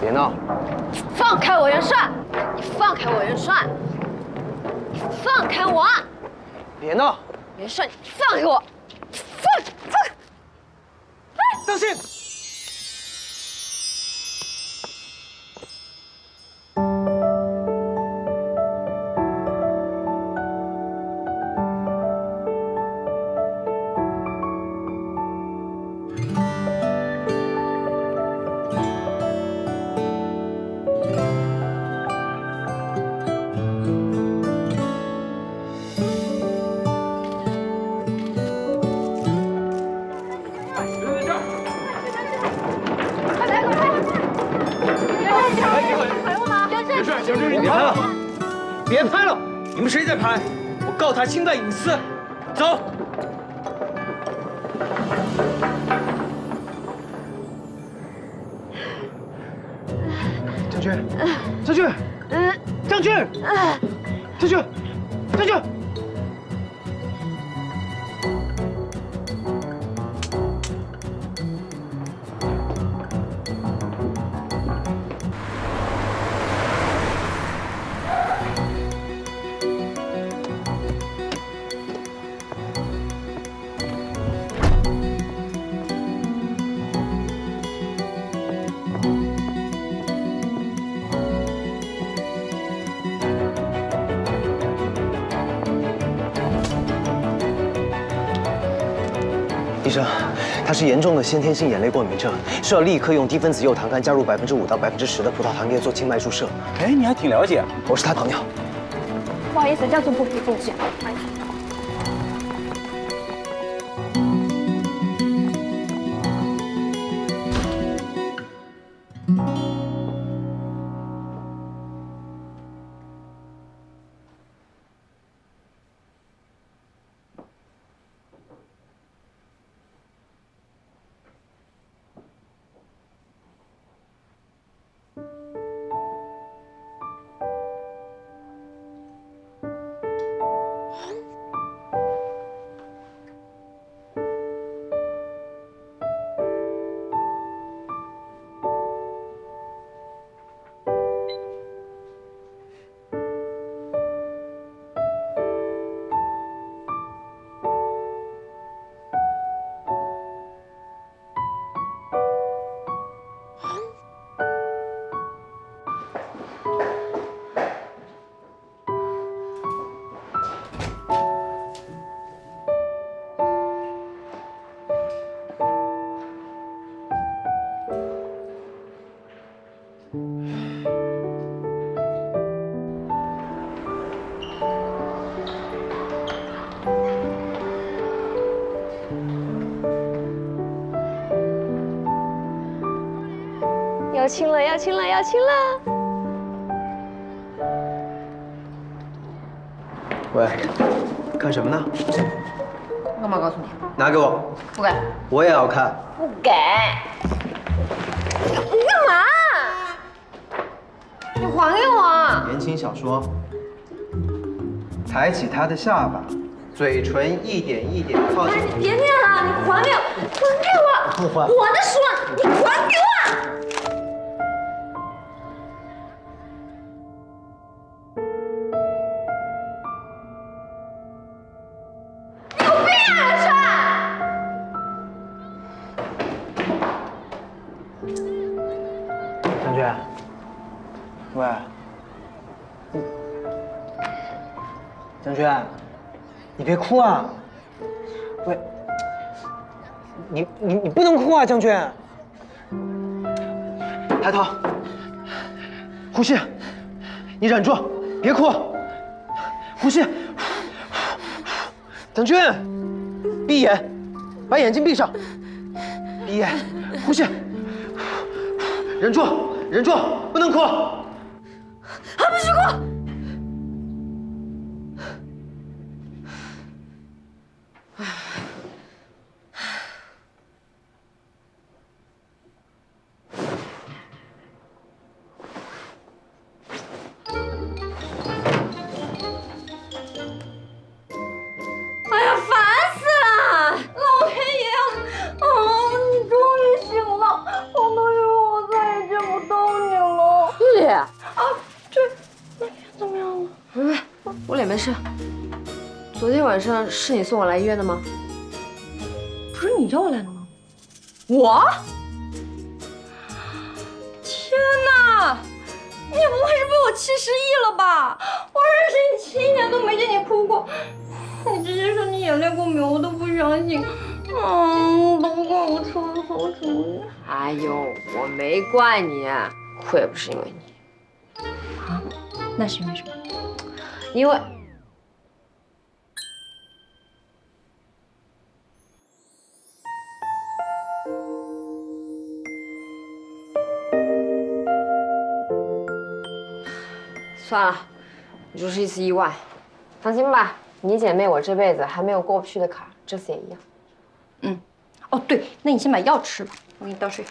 别闹！放开我元帅！你放开我元帅！你放开我！别闹！元帅，你放开我！别拍了！你们谁在拍？我告他侵犯隐私！走！将军，将军，将军，将军，将军！医生，他是严重的先天性眼泪过敏症，需要立刻用低分子右糖苷加入百分之五到百分之十的葡萄糖液做静脉注射。哎，你还挺了解。我是他朋友。不好意思，家族不可以贡要亲了，要亲了，要亲了！喂，看什么呢？干嘛告诉你？拿给我，不给，我也要看。不给！你干嘛？你还给我！言情小说，抬起他的下巴，嘴唇一点一点靠近。你别念了，你还给我，还给我！不还我的书，你还给我！喂，你将军，你别哭啊！喂，你你你不能哭啊，将军！抬头，呼吸，你忍住，别哭，呼吸。将军，闭眼，把眼睛闭上，闭眼，呼吸。忍住，忍住，不能哭。还不许哭！没事。昨天晚上是你送我来医院的吗？不是你叫我来的吗？我？天哪！你不会是被我气失忆了吧？我认识你七年都没见你哭过，你直接说你眼泪过敏，我都不相信。嗯，都怪我出了馊主意。哎呦，我没怪你，哭也不是因为你，啊？那是因为什么？因为算了，就是一次意外，放心吧，你姐妹我这辈子还没有过不去的坎儿，这次也一样。嗯哦，对，那你先把药吃了，我给你倒水。